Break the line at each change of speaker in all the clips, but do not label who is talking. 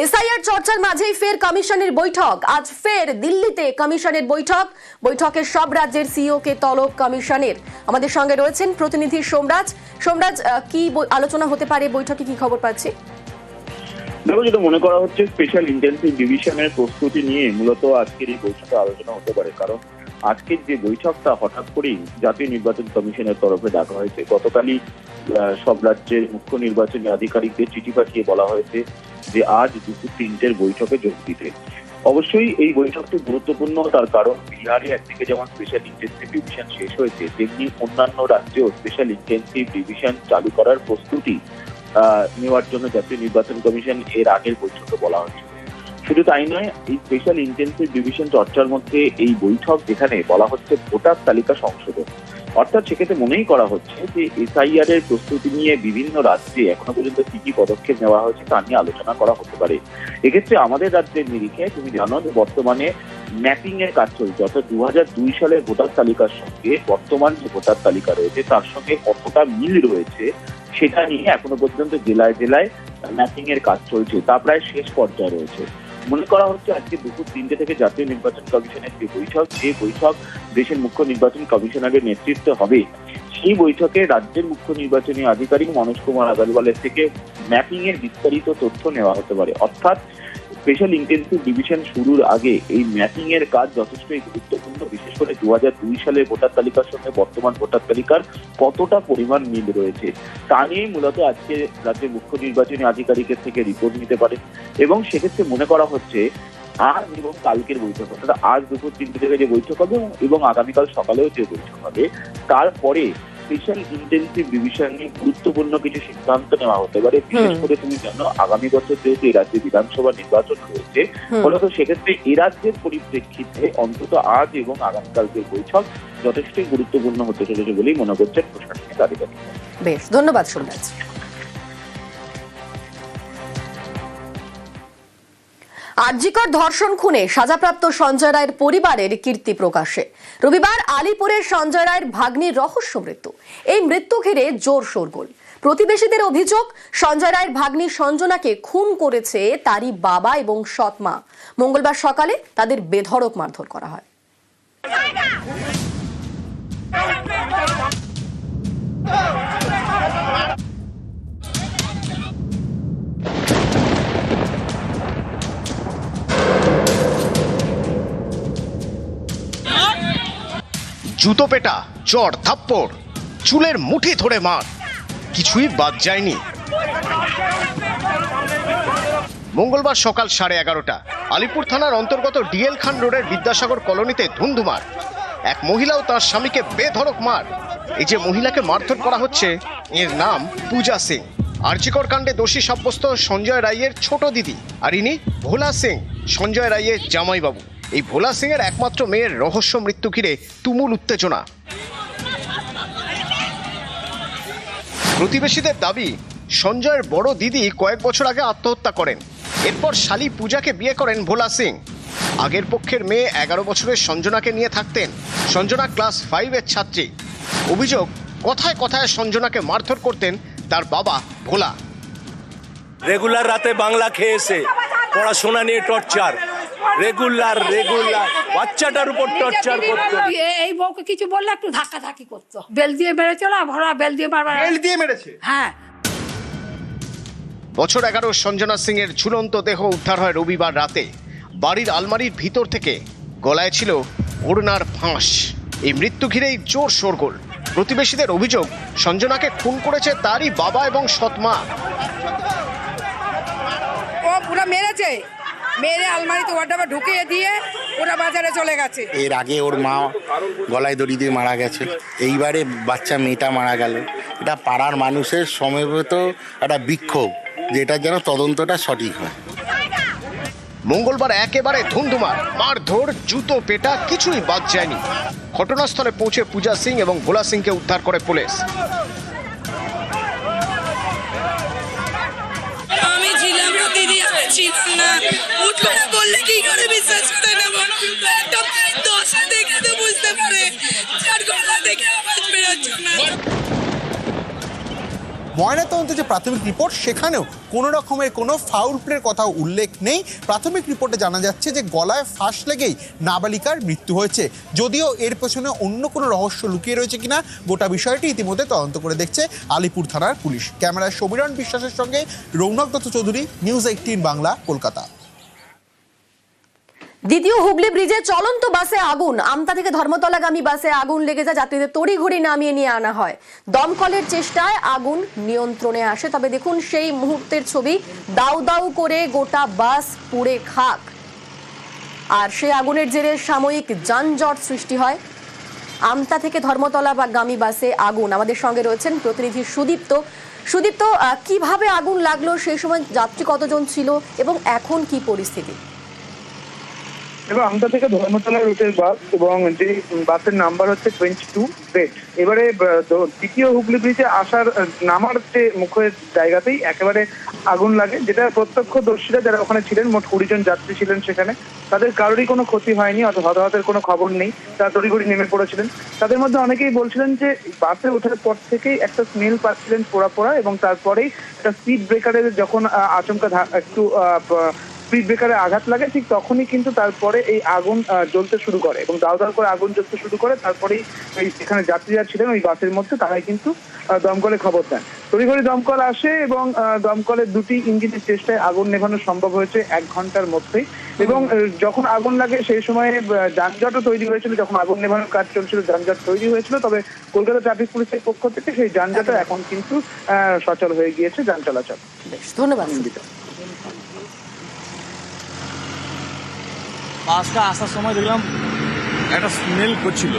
SIR চর্চার মাঝেই ফের কমিশনের বৈঠক। আজ ফের দিল্লিতে কমিশনের বৈঠক। বৈঠকে সব রাজ্যের সিইও কে তলব কমিশনের। আমাদের সঙ্গে রয়েছেন প্রতিনিধি সোমরাজ। সোমরাজ কি আলোচনা হতে পারে বৈঠকে? কি খবর পাচ্ছি?
দেখো, যেটা মনে করা হচ্ছে স্পেশাল ইন্টেন্সিভ ডিভিশনের প্রস্তুতি নিয়ে মূলত আজকের এই বৈঠকে আলোচনা হতে পারে। কারণ আজকের যে বৈঠকটা হঠাৎ করেই জাতীয় নির্বাচন কমিশনের তরফে ডাকা হয়েছে। গতকালই সব রাজ্যের মুখ্য নির্বাচনী আধিকারিকদের চিঠি পাঠিয়ে বলা হয়েছে যে আজ দুপুর তিনটের বৈঠকে যোগ দিতে। অবশ্যই এই বৈঠকটি গুরুত্বপূর্ণ, তার কারণ বিহারে একদিকে যেমন স্পেশাল ইন্টেন্সিভ ডিভিশন শেষ হয়েছে, তেমনি অন্যান্য রাজ্যেও স্পেশাল ইন্টেন্সিভ ডিভিশন চালু করার প্রস্তুতি নেওয়ার জন্য জাতীয় নির্বাচন কমিশন এর আগের বৈঠকে বলা হয়েছিল শুধু তাই নয়, এই স্পেশাল ইন্টেন্সিভ ডিভিশন চর্চার মধ্যে এই বৈঠক যেখানে বলা হচ্ছে ভোটার তালিকা সংশোধন। অর্থাৎ সেক্ষেত্রে মনেই করা হচ্ছে যে এসআইআর এর প্রস্তুতি নিয়ে বিভিন্ন রাজ্যে এখনও পর্যন্ত কি কি পদক্ষেপ নেওয়া হয়েছে তা নিয়ে আলোচনা করা হতে পারে। এক্ষেত্রে আমাদের রাজ্যের নিরিখে তুমি জানো যে বর্তমানে ম্যাপিং এর কাজ চলছে, অর্থাৎ দু হাজার দুই সালের ভোটার তালিকার সঙ্গে বর্তমান যে ভোটার তালিকা রয়েছে তার সঙ্গে কতটা মিল রয়েছে সেটা নিয়ে এখনও পর্যন্ত জেলায় জেলায় ম্যাপিং এর কাজ চলছে, তা প্রায় শেষ পর্যায়ে রয়েছে। মনে করা হচ্ছে আজকে দুপুর তিনটে থেকে জাতীয় নির্বাচন কমিশনের যে বৈঠক যে বৈঠক দেশের মুখ্য নির্বাচন কমিশনারের নেতৃত্বে হবে, সেই বৈঠকে রাজ্যের মুখ্য নির্বাচনী আধিকারিক মনোজ কুমার আগারওয়ালের থেকে ম্যাপিং এর বিস্তারিত তথ্য নেওয়া হতে পারে। অর্থাৎ স্পেশাল ইন্টেন্সিভ ডিভিশন শুরুর আগে এই ম্যাপিং এর কাজ যথেষ্টই গুরুত্বপূর্ণ, বিশেষ করে দু হাজার দুই সালের ভোটার তালিকার সঙ্গে বর্তমান ভোটার তালিকার কতটা পরিমাণ মিল রয়েছে, তা নিয়ে মূলত আজকে রাজ্যের মুখ্য নির্বাচনী আধিকারিকের থেকে রিপোর্ট নিতে পারে। এবং সেক্ষেত্রে মনে করা হচ্ছে আজ এবং কালকের বৈঠক, অর্থাৎ আজ দুপুর তিনটে থেকে যে বৈঠক হবে এবং আগামীকাল সকালেও যে বৈঠক হবে, তারপরে স্পেশাল ইন্টেন্সিভ ডিভিশন নিয়ে গুরুত্বপূর্ণ কিছু সিদ্ধান্ত নেওয়া হতে পারে। বিশেষ করে তুমি জানো আগামী বছর যেহেতু এই রাজ্যে বিধানসভা নির্বাচন রয়েছে
হুম।
ফলত সেক্ষেত্রে এ রাজ্যের পরিপ্রেক্ষিতে অন্তত আজ এবং আগামীকালকের বৈঠক যথেষ্টই গুরুত্বপূর্ণ হতে চলেছে বলেই মনে করছেন প্রশাসনিক আধিকারিক
বেশ ধন্যবাদ সোমরাজ আরজিকর ধর্ষণ খুনে সাজাপ্রাপ্ত সঞ্জয় রায়ের পরিবারের কীর্তি প্রকাশে। রবিবার আলিপুরের সঞ্জয় রায়ের ভাগ্নির রহস্য মৃত্যু। এই মৃত্যু ঘিরে জোর শোরগোল। প্রতিবেশীদের অভিযোগ, সঞ্জয় রায়ের ভাগ্নি সঞ্জনাকে খুন করেছে তারই বাবা এবং সৎ মা। মঙ্গলবার সকালে তাদের বেধড়ক মারধর করা হয়।
জুতো পেটা, চড়, থাপ্পড়, চুলের মুঠি ধরে মার। কিছুই বাদ যায়নি। মঙ্গলবার সকাল সাড়ে এগারোটা, আলিপুর থানার অন্তর্গত ডিএল খান রোডের বিদ্যাসাগর কলোনিতে ধুন্ধুমার। এক মহিলাও তার স্বামীকে বেধড়ক মার। এই যে মহিলাকে মারধর করা হচ্ছে, এর নাম পূজা সিং। আর্চিকর কাণ্ডে দোষী সাব্যস্ত সঞ্জয় রাইয়ের ছোট দিদি আর ইনি ভোলা সিং, সঞ্জয় রাইয়ের জামাইবাবু। এই ভোলা সিং এর একমাত্র মেয়ের রহস্য মৃত্যু ঘিরে তুমুল উত্তেজনা। প্রতিবেশীদের দাবি, সঞ্জয়ের বড় দিদি কয়েক বছর আগে আত্মহত্যা করেন। এরপর শালি পূজাকে বিয়ে করেন ভোলা সিং। আগের পক্ষের মেয়ে এগারো বছরের সঞ্জনাকে নিয়ে থাকতেন। সঞ্জনা ক্লাস ফাইভের ছাত্রী। অভিযোগ, কথায় কথায় সঞ্জনাকে মারধর করতেন তার বাবা ভোলা।
রেগুলার রাতে বাংলা খেয়েছে, পড়াশোনা নিয়ে টর্চার। রেগুলার রেগুলার বাচ্চাটার উপর টর্চার করতো
এই বউকে কিছু বললে একটু ধাক্কা ধাক্কি করতো। বেল দিয়ে মেরেছিল ভরা বেল দিয়ে মারবার
দিয়ে মেরেছে?
হ্যাঁ।
বছর এগারো সঞ্জনা সিং এর ঝুলন্ত দেহ উদ্ধার হয় রবিবার রাতে। বাড়ির আলমারির ভিতর থেকে গলায় ছিল ওড়নার ফাঁস। এই মৃত্যু ঘিরেই জোর শোরগোল। প্রতিবেশীদের অভিযোগ সঞ্জনাকে খুন করেছে তারই বাবা এবং সৎমা
ও পুরো মেরেছে। মেরে আলমারিতে ওয়ার্ডাবে ঢুকিয়ে দিয়ে ওরা বাজারে চলে গেছে।
এর আগে ওর মা গলায় দড়ি দিয়ে মারা গেছে। এইবারে বাচ্চা মেয়েটা মারা গেল। এটা পাড়ার মানুষের সমবেত একটা বিক্ষোভ যেটা যেন তদন্তটা সঠিক হয়।
মঙ্গলবার একেবারে ধুন্ধুমার মারধর জুতো পেটা কিছুই বাদ যায়নি। ঘটনাস্থলে পৌঁছে পূজা সিং এবং ভোলা সিংকে উদ্ধার করে পুলিশ।
দিদি না। উঠোস বললে কি করে বিশ্বাস করে নেব একটা দশা দেখে তো বুঝতে পারে। চার গলা দেখে আওয়াজ বেরোচ্ছে না।
ময়নাতদন্তের যে প্রাথমিক রিপোর্ট, সেখানেও কোনো রকমের কোনো ফাউল প্লের কথা উল্লেখ নেই। প্রাথমিক রিপোর্টে জানা যাচ্ছে যে গলায় ফাঁস লেগেই নাবালিকার মৃত্যু হয়েছে। যদিও এর পেছনে অন্য কোনো রহস্য লুকিয়ে রয়েছে কিনা, গোটা বিষয়টি ইতিমধ্যে তদন্ত করে দেখছে আলিপুর থানার পুলিশ। ক্যামেরায় সমীরণ বিশ্বাসের সঙ্গে রৌনক দত্ত চৌধুরী, নিউজ এইটিন বাংলা, কলকাতা।
দ্বিতীয় হুগলি ব্রিজে চলন্ত বাসে আগুন। আমতা থেকে ধর্মতলাগামী বাসে আগুন লেগে যায়, যাত্রীদের তড়িঘড়ি নামিয়ে নিয়ে আনা হয়। দমকলের চেষ্টায় আগুন নিয়ন্ত্রণে আসে। তবে দেখুন, সেই মুহূর্তের ছবি দাউ দাউ করে গোটা বাস পুড়ে খাক। আর সেই আগুনের জেরে সাময়িক যানজট সৃষ্টি হয়। আমতা থেকে ধর্মতলা বা গামী বাসে আগুন। আমাদের সঙ্গে রয়েছেন প্রতিনিধি সুদীপ্ত। সুদীপ্ত কীভাবে আগুন লাগল? সেই সময় যাত্রী কতজন ছিল? এবং এখন কি পরিস্থিতি?
এবং আমতা থেকে ধর্মতলা রুটের বাস এবং যে বাসের নাম্বার হচ্ছে টোয়েন্টি টু বেড এবারে দ্বিতীয় হুগলি ব্রিজে আসার নামার যে মুখের জায়গাতেই একেবারে আগুন লাগে, যেটা প্রত্যক্ষদর্শীরা যারা ওখানে ছিলেন, মোট কুড়ি জন যাত্রী ছিলেন সেখানে, তাদের কারোরই কোনো ক্ষতি হয়নি অথবা হতাহতের কোনো খবর নেই, তারা তড়িঘড়ি নেমে পড়েছিলেন। তাদের মধ্যে অনেকেই বলছিলেন যে, বাসে ওঠার পর থেকেই একটা স্মেল পাচ্ছিলেন পোড়া পোড়া এবং তারপরেই একটা স্পিড ব্রেকারের যখন আচমকা একটু স্পিড ব্রেকারে আঘাত লাগে ঠিক তখনই কিন্তু তারপরে এই আগুন জ্বলতে শুরু করে এবং দাও দাও করে আগুন জ্বলতে শুরু করে তারপরেই এই যেখানে যাত্রীরা ছিলেন ওই বাসের মধ্যে তারাই কিন্তু দমকলে খবর দেন। তড়িঘড়ি দমকল আসে এবং দমকলের দুটি ইঞ্জিনের চেষ্টায় আগুন নেভানো সম্ভব হয়েছে এক ঘণ্টার মধ্যেই এবং যখন আগুন লাগে সেই সময়ে যানজটও তৈরি হয়েছিল যখন আগুন নেভানোর কাজ চলছিল যানজট তৈরি হয়েছিল তবে কলকাতা ট্রাফিক পুলিশের পক্ষ থেকে সেই যানজটও এখন কিন্তু সচল হয়ে গিয়েছে যান চলাচল।
ধন্যবাদ।
বাসটা আসার সময় দেখলাম একটা স্মেল করছিল।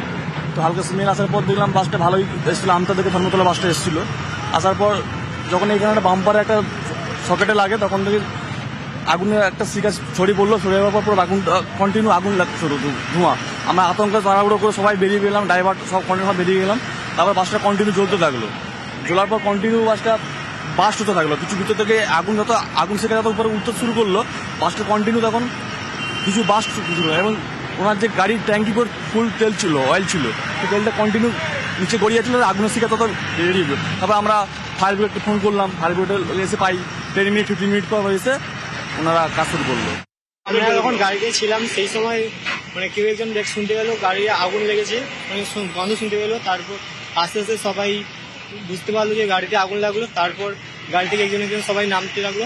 তো হালকা স্মেল আসার পর দেখলাম বাসটা ভালোই এসেছিল। আমতা থেকে ধর্মতলা বাসটা এসেছিল। আসার পর যখন এইখানে একটা বাম্পারে একটা সকেটে লাগে, তখন থেকে আগুনের একটা শিকা ছড়িয়ে পড়ল। ছড়িয়ে যাওয়ার পর আগুন কন্টিনিউ আগুন লাগছে শুরু ধোঁয়া। আমরা আতঙ্কে তাড়াহুড়ো করে সবাই বেরিয়ে গেলাম ড্রাইভার সব কন্টিনিউ বেরিয়ে গেলাম। তারপর বাসটা কন্টিনিউ জ্বলতে থাকল। জ্বলার পর কন্টিনিউ বাসটা বাস্ট হতে থাকল। কিছু ভিতর থেকে আগুন যত, আগুন শিখা যত উপরে উঠতে শুরু করল, বাসটা কন্টিনিউ তখন কিছু বাস ছিল এবং ওনার যে গাড়ির ট্যাঙ্কি করে ফুল তেল ছিল অয়েল ছিল, সেই তেলটা কন্টিনিউ নিচে গড়িয়ে ছিল আগুনের শিখা তত বেরিয়ে গেল। তারপর আমরা ফায়ার ব্রিগেডকে ফোন করলাম ফায়ার ব্রিগেড এসে পাই টেন মিনিট ফিফটিন মিনিট পর এসে ওনারা কাজ শুরু করল।
আমরা যখন গাড়িতে ছিলাম, সেই সময় মানে কেউ একজন দেখ শুনতে গেল গাড়ি আগুন লেগেছে মানে গন্ধ শুনতে পেল, তারপর আস্তে আস্তে সবাই বুঝতে পারল যে গাড়িতে আগুন লাগল, তারপর গাড়ি থেকে একজন একজন সবাই নামতে লাগল।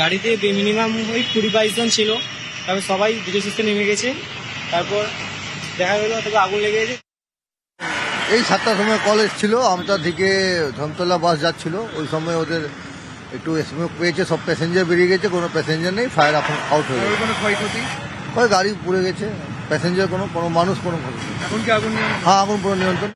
গাড়িতে মিনিমাম ওই কুড়ি বাইশ জন ছিল। তারপর সবাই ধীরে সুস্থে নেমে গেছে। তারপর দেখা গেলো তারপর আগুন লেগে গেছে।
এই সাতটার সময় কলেজ ছিল আমতা থেকে ধমতলা বাস যাচ্ছিল। ওই সময় ওদের একটু স্মোক পেয়েছে সব প্যাসেঞ্জার বেরিয়ে গেছে কোনো প্যাসেঞ্জার নেই ফায়ার এখন আউট হয়ে গেছে।
কোনো ক্ষয়ক্ষতি?
গাড়ি পুড়ে গেছে প্যাসেঞ্জার কোনো কোনো মানুষ কোনো ক্ষতি নেই।
এখন কি আগুন
হ্যাঁ আগুন পুরো নিয়ন্ত্রণ।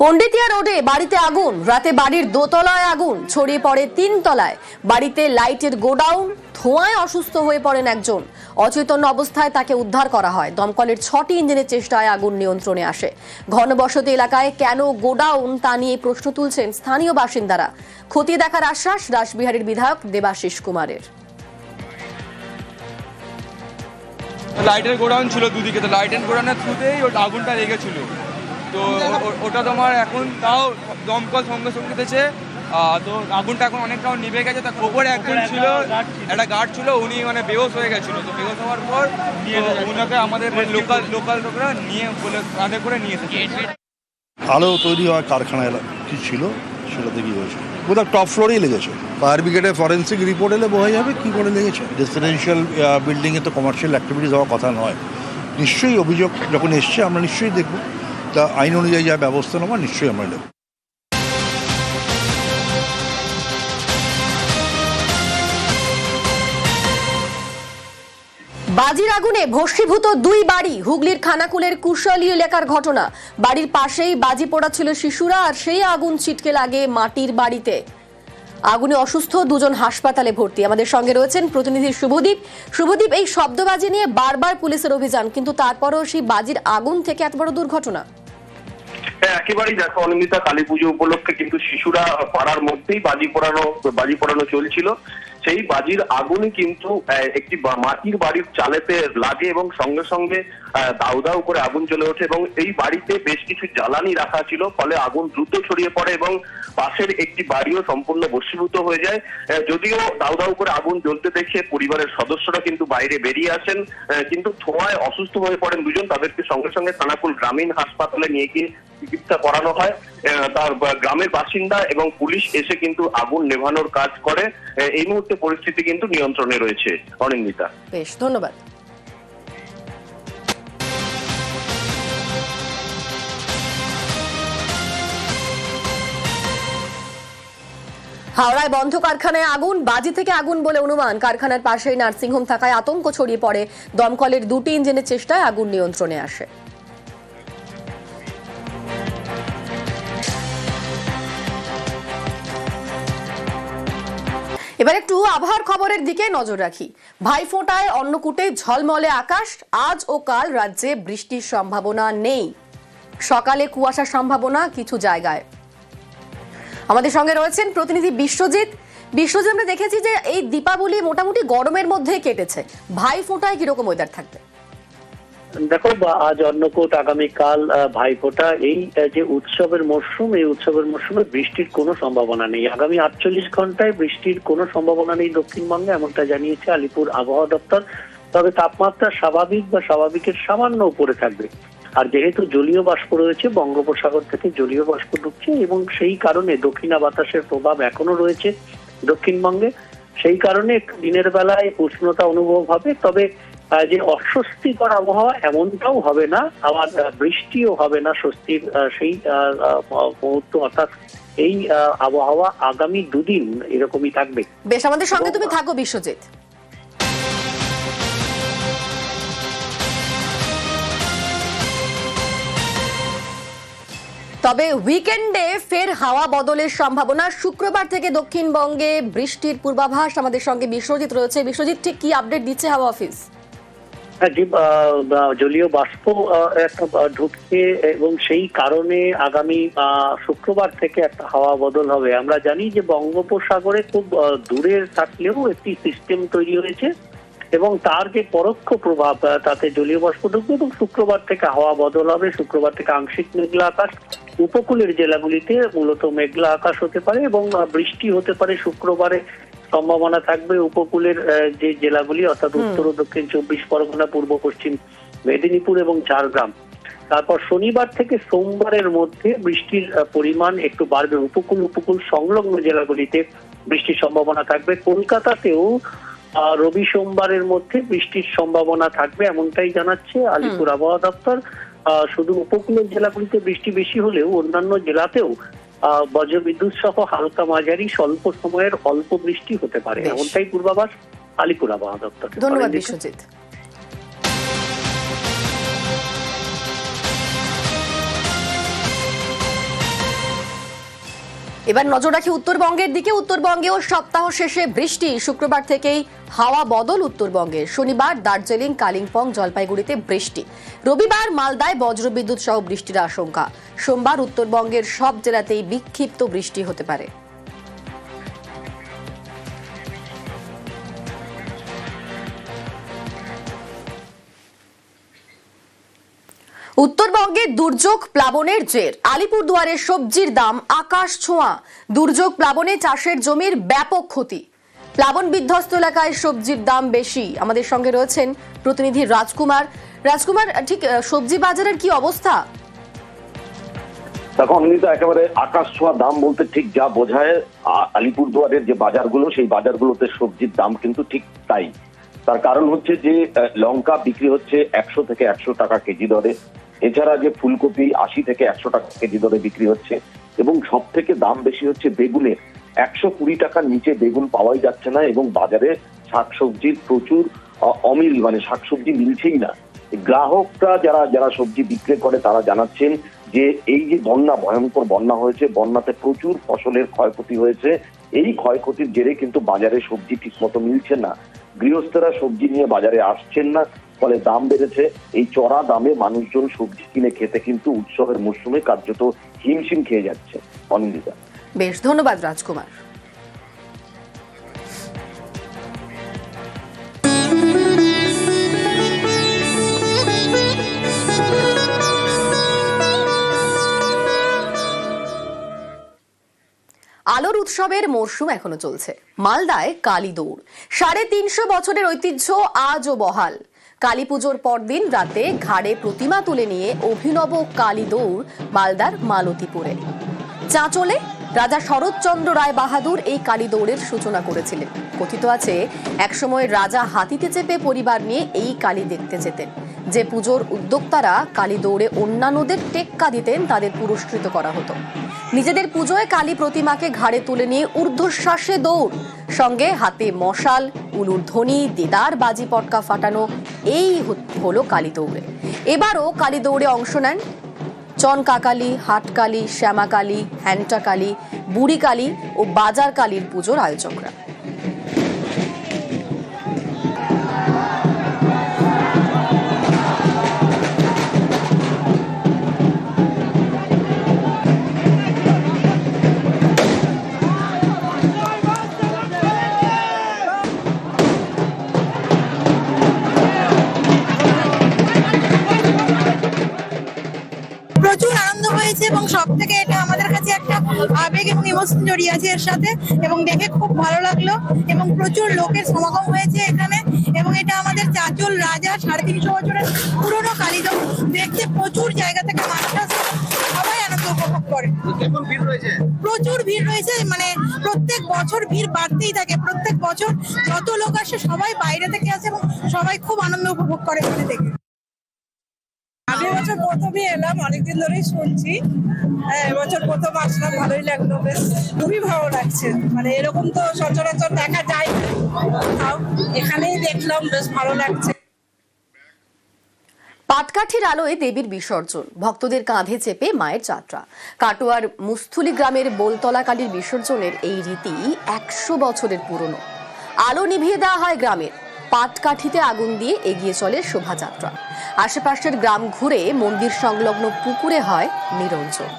পণ্ডিতিয়া রোডে বাড়িতে আগুন, রাতে বাড়ির দোতলায় আগুন, ছড়িয়ে পড়ে তিন তলায় বাড়িতে লাইটের গোডাউন, ধোঁয়ায় অসুস্থ হয়ে পড়েন একজন। অচৈতন্য অবস্থায় তাকে উদ্ধার করা হয়। দমকলের ছটি ইঞ্জিনের চেষ্টায় আগুন নিয়ন্ত্রণে আসে। ঘনবসতি এলাকায় কেন গোডাউন তা নিয়ে প্রশ্ন তুলছেন স্থানীয় বাসিন্দারা। খতিয়ে দেখার আশ্বাস রাসবিহারীর বিধায়ক দেবাশিস কুমারের।
লাইটের গোডাউন ছিল দুদিকে। তো লাইটের গোডাউনের থ্রুতেই আগুনটা লেগেছিল। তো ওটা তোমার এখন তাও দমকল সঙ্গে সঙ্গে দিয়েছে। তো আগুনটা এখন অনেকটাও নিভে গেছে। তার ওপরে একজন ছিল একটা গার্ড ছিল উনি মানে বেহস হয়ে গেছিল। তো বেহোশ হওয়ার পর তো ওনাকে আমাদের লোকাল লোকাল লোকরা নিয়ে বলে কাঁধে করে নিয়ে এসেছে।
আলো তৈরি হওয়ার কারখানা কি ছিল সেটা দেখি হয়েছে বোধহয় টপ ফ্লোরেই লেগেছে। ফায়ার ব্রিগেডের ফরেন্সিক রিপোর্ট এলে বোঝা যাবে কি করে লেগেছে। রেসিডেন্সিয়াল বিল্ডিংয়ে তো কমার্শিয়াল অ্যাক্টিভিটিস হওয়ার কথা নয়। নিশ্চয়ই অভিযোগ যখন এসছে আমরা নিশ্চয়ই দেখব। তা আইন অনুযায়ী যা ব্যবস্থা নেওয়া নিশ্চয়ই আমরা নেব।
বাজির আগুনে ভস্মীভূত দুই বাড়ি, হুগলির খানাকুলের কুশলী এলাকার ঘটনা। বাড়ির পাশেই বাজি পোড়া ছিল শিশুরা, আর সেই আগুন ছিটকে লাগে মাটির বাড়িতে। আগুনে অসুস্থ দুজন হাসপাতালে ভর্তি। আমাদের সঙ্গে রয়েছেন প্রতিনিধি শুভদীপ। শুভদীপ, এই শব্দবাজি নিয়ে বারবার পুলিশের অভিযান, কিন্তু তারপরও সেই বাজির আগুন থেকে এত বড় দুর্ঘটনা।
একেবারেই দেখো, অনিন্দিতা কালী পুজো উপলক্ষে কিন্তু শিশুরা পাড়ার মধ্যেই বাজি পোড়ানো বাজি পোড়ানো চলছিল।
সেই বাজির আগুনই কিন্তু একটি মাটির বাড়ির চালেতে লাগে এবং সঙ্গে সঙ্গে দাউ দাউ করে আগুন জ্বলে ওঠে এবং এই বাড়িতে বেশ কিছু জ্বালানি রাখা ছিল, ফলে আগুন দ্রুত ছড়িয়ে পড়ে এবং পাশের একটি বাড়িও সম্পূর্ণ বসীভূত হয়ে যায়। যদিও দাউ দাউ করে আগুন জ্বলতে দেখে পরিবারের সদস্যরা কিন্তু বাইরে বেরিয়ে আসেন কিন্তু ধোঁয়ায় অসুস্থ হয়ে পড়েন দুজন, তাদেরকে সঙ্গে সঙ্গে খানাকুল গ্রামীণ হাসপাতালে নিয়ে গিয়ে চিকিৎসা করানো হয়। তার গ্রামের বাসিন্দা এবং পুলিশ এসে কিন্তু আগুন নেভানোর কাজ করে। এই মুহূর্তে পরিস্থিতি কিন্তু নিয়ন্ত্রণে রয়েছে। অনিন্দিতা।
বেশ, ধন্যবাদ। হাওড়ায় বন্ধ কারখানায় আগুন, বাজি থেকে আগুন বলে অনুমান। কারখানার পাশেই নার্সিংহোম থাকায় আতঙ্ক ছড়িয়ে পড়ে। দমকলের দুটি ইঞ্জিনের চেষ্টায় আগুন নিয়ন্ত্রণে আসে। এবার একটু আবহাওয়ার খবরের দিকে নজর রাখি। ভাইফোঁটায় অন্নকূটে ঝলমলে আকাশ, আজ ও কাল রাজ্যে বৃষ্টির সম্ভাবনা নেই। সকালে কুয়াশার সম্ভাবনা কিছু জায়গায়। আমাদের সঙ্গে রয়েছেন প্রতিনিধি বিশ্বজিৎ। বিশ্বজিৎ, আমরা দেখেছি যে এই দীপাবলি মোটামুটি গরমের মধ্যে কেটেছে। ভাই ফোঁটায় কীরকম ওয়েদার থাকবে?
দেখো আজ অন্নকূট, আগামীকাল ভাইফোঁটা, এই যে উৎসবের মরশুম, এই উৎসবের মরশুমে বৃষ্টির কোনো সম্ভাবনা নেই। আগামী আটচল্লিশ ঘন্টায় বৃষ্টির কোনো সম্ভাবনা নেই দক্ষিণবঙ্গে, এমনটা জানিয়েছে আলিপুর আবহাওয়া দপ্তর। তবে তাপমাত্রা স্বাভাবিক বা স্বাভাবিকের সামান্য উপরে থাকবে। আর যেহেতু জলীয় বাষ্প রয়েছে, বঙ্গোপসাগর থেকে জলীয় বাষ্প ঢুকছে, এবং সেই কারণে দক্ষিণা বাতাসের প্রভাব এখনও রয়েছে দক্ষিণবঙ্গে। সেই কারণে দিনের বেলায় উষ্ণতা অনুভব হবে, তবে যে অস্বস্তিকর আবহাওয়া এমনটাও হবে না আবার বৃষ্টিও হবে না স্বস্তির সেই মুহূর্ত অর্থাৎ এই আবহাওয়া আগামী দুদিন এরকমই থাকবে।
বেশ আমাদের সঙ্গে তুমি থাকো বিশ্বজিৎ। তবে উইকেন্ডে ফের হাওয়া বদলের সম্ভাবনা। শুক্রবার থেকে দক্ষিণবঙ্গে বৃষ্টির পূর্বাভাস আমাদের সঙ্গে বিশ্বজিৎ রয়েছে। বিশ্বজিৎ ঠিক কি আপডেট দিচ্ছে হাওয়া অফিস?
জলীয় বাষ্প ঢুকছে এবং সেই কারণে আগামী শুক্রবার থেকে একটা হাওয়া বদল হবে। আমরা জানি যে বঙ্গোপসাগরে খুব দূরে থাকলেও একটি সিস্টেম তৈরি হয়েছে এবং তার যে পরোক্ষ প্রভাব তাতে জলীয় বাষ্প ঢুকবে এবং শুক্রবার থেকে হাওয়া বদল হবে। শুক্রবার থেকে আংশিক মেঘলা আকাশ। উপকূলের জেলাগুলিতে মূলত মেঘলা আকাশ হতে পারে এবং বৃষ্টি হতে পারে শুক্রবারে। সম্ভাবনা থাকবে উপকূলের যে জেলাগুলি অর্থাৎ উত্তর ও দক্ষিণ চব্বিশ পরগনা পূর্ব পশ্চিম মেদিনীপুর এবং ঝাড়গ্রাম। তারপর শনিবার থেকে সোমবারের মধ্যে বৃষ্টির পরিমাণ একটু বাড়বে। উপকূল উপকূল সংলগ্ন জেলাগুলিতে বৃষ্টির সম্ভাবনা থাকবে। কলকাতাতেও আহ, রবি সোমবারের মধ্যে বৃষ্টির সম্ভাবনা থাকবে এমনটাই জানাচ্ছে আলিপুর আবহাওয়া দপ্তর। শুধু উপকূলের জেলাগুলিতে বৃষ্টি বেশি হলেও অন্যান্য জেলাতেও বজ্রবিদ্যুৎ সহ হালকা মাঝারি স্বল্প সময়ের অল্প বৃষ্টি হতে পারে। এমনটাই পূর্বাভাস আলিপুর আবহাওয়া দপ্তর।
ধন্যবাদ বিশ্বজিৎ। এবার নজর রাখি উত্তরবঙ্গের দিকে। উত্তরবঙ্গেও সপ্তাহ শেষে বৃষ্টি। শুক্রবার থেকেই হাওয়া বদল উত্তরবঙ্গে। শনিবার দার্জিলিং, কালিম্পং, জলপাইগুড়িতে বৃষ্টি। রবিবার মালদায় বজ্রবিদ্যুৎ সহ বৃষ্টির আশঙ্কা। সোমবার উত্তরবঙ্গের সব জেলাতেই বিক্ষিপ্ত বৃষ্টি হতে পারে। উত্তরবঙ্গে দুর্যোগ প্লাবনের জের। আলিপুরদুয়ারের সবজির দাম আকাশ ছোঁয়া। দুর্যোগ প্লাবনে চাষের জমির ব্যাপক ক্ষতি। প্লাবন বিধ্বস্ত এলাকায় সবজির দাম বেশি। আমাদের সঙ্গে রয়েছেন প্রতিনিধি রাজকুমার। রাজকুমার, ঠিক সবজি বাজারের কি অবস্থা?
দেখো অনিন্দিতা একেবারে আকাশ ছোঁয়া দাম বলতে ঠিক যা বোঝায়, আ- আলিপুরদুয়ারের যে বাজারগুলো, সেই বাজারগুলোতে সবজির দাম কিন্তু ঠিক তাই। তার কারণ হচ্ছে যে লঙ্কা বিক্রি হচ্ছে একশো থেকে একশো টাকা কেজি দরে। এছাড়া যে ফুলকপি আশি থেকে একশো টাকা কেজি দরে বিক্রি হচ্ছে এবং সব থেকে দাম বেশি হচ্ছে বেগুনের একশো কুড়ি টাকার নিচে বেগুন পাওয়াই যাচ্ছে না এবং বাজারে শাকসবজির প্রচুর অমিল মানে শাকসবজি মিলছেই না। গ্রাহকরা যারা যারা সবজি বিক্রি করে তারা জানাচ্ছেন যে এই যে বন্যা, ভয়ঙ্কর বন্যা হয়েছে, বন্যাতে প্রচুর ফসলের ক্ষয়ক্ষতি হয়েছে। এই ক্ষয়ক্ষতির জেরে কিন্তু বাজারে সবজি ঠিক মতো মিলছে না। গৃহস্থরা সবজি নিয়ে বাজারে আসছেন না। ফলে দাম বেড়েছে। এই চড়া দামে মানুষজন সবজি কিনে খেতে কিন্তু উৎসবের মরশুমে কার্যত হিমশিম খেয়ে যাচ্ছে অনিন্দিতা।
বেশ, ধন্যবাদ রাজকুমার। আলোর উৎসবের মরশুম এখনও চলছে। মালদায় কালী দৌড় সাড়ে তিনশো বছরের ঐতিহ্য আজও বহাল। কালী পুজোর পরদিন রাতে ঘাড়ে প্রতিমা তুলে নিয়ে অভিনব কালী দৌড় মালদার মালতীপুরে। চাঁচলে রাজা শরৎচন্দ্র রায় বাহাদুর এই কালী দৌড়ের সূচনা করেছিলেন। কথিত আছে, একসময় রাজা হাতিতে চেপে পরিবার নিয়ে এই কালী দেখতে যেতেন, যে পুজোর উদ্যোক্তারা কালী দৌড়ে অন্যান্যদের টেক্কা দিতেন, তাদের পুরস্কৃত করা হতো। নিজেদের পুজোয় কালী প্রতিমাকে ঘাড়ে তুলে নিয়ে ঊর্ধ্বশ্বাসে দৌড়। সঙ্গে হাতে মশাল, উলুর ধ্বনি, দেদার বাজি পটকা ফাটানো, এই হলো কালী দৌড়ে। এবারও কালী দৌড়ে অংশ নেন চনকাকালী, হাটকালী, শ্যামাকালী, হ্যান্টাকালী, বুড়িকালী ও বাজার কালীর পুজোর আয়োজকরা।
আবেগ এবং ইমোশন জড়িয়ে আছে এর সাথে এবং দেখে খুব ভালো লাগল এবং প্রচুর লোকের সমাগম হয়েছে এখানে এবং এটা আমাদের চাচল রাজা সাড়ে তিনশো বছরের পুরনো কালীদম দেখতে প্রচুর জায়গা থেকে মানুষ আসে সবাই আনন্দ উপভোগ করে। প্রচুর ভিড় রয়েছে মানে প্রত্যেক বছর ভিড় বাড়তেই থাকে প্রত্যেক বছর যত লোক আসে সবাই বাইরে থেকে আসে এবং সবাই খুব আনন্দ উপভোগ করে এখানে দেখে।
আমি এবছর প্রথমে এলাম, অনেকদিন ধরেই শুনছি। হ্যাঁ এবছর প্রথম আসলাম, ভালোই লাগল, বেশ খুবই ভালো লাগছে। মানে এরকম তো সচরাচর দেখা যায় এখানেই দেখলাম, বেশ ভালো লাগছে।
পাটকাঠির আলোয় দেবীর বিসর্জন, ভক্তদের কাঁধে চেপে মায়ের যাত্রা। কাটোয়ার মুস্থুলি গ্রামের বোলতলা কালীর বিসর্জনের এই রীতি একশো বছরের পুরনো। আলো নিভিয়ে দেওয়া হয় গ্রামের পাটকাঠিতে আগুন দিয়ে এগিয়ে চলে শোভাযাত্রা। আশেপাশের গ্রাম ঘুরে মন্দির সংলগ্ন পুকুরে হয় নিরঞ্জন।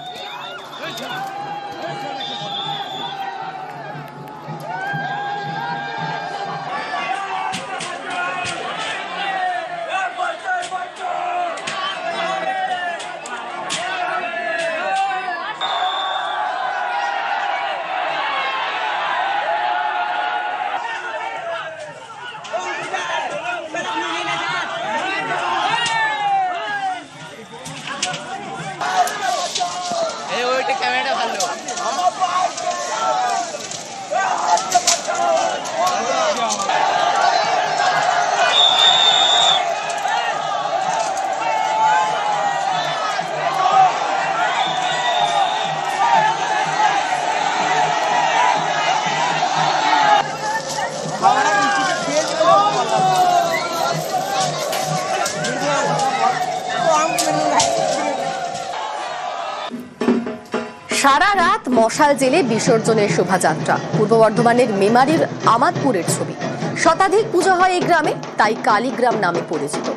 মশাল জেলে বিসর্জনের শোভাযাত্রা, পূর্ব বর্ধমানের মেমারির আমাদপুরের ছবি। শতাধিক পুজো হয় এই গ্রামে, তাই কালীগ্রাম নামে পরিচিত।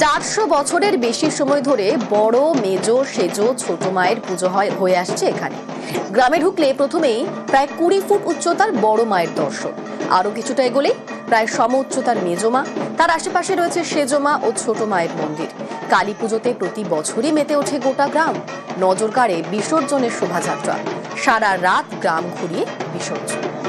চারশো বছরের বেশি সময় ধরে বড়, মেজ, সেজ, ছোট মায়ের পুজো হয়, হয়ে আসছে এখানে। গ্রামে ঢুকলে প্রথমেই প্রায় কুড়ি ফুট উচ্চতার বড় মায়ের দর্শন। আরও কিছুটা এগোলেই প্রায় সম উচ্চতার মেজমা তার আশেপাশে রয়েছে সেজমা ও ছোট মায়ের মন্দির। কালী পুজোতে প্রতি বছরই মেতে ওঠে গোটা গ্রাম। নজর কাড়ে বিসর্জনের শোভাযাত্রা। সারা রাত গ্রাম ঘুরিয়ে বিসর্জন।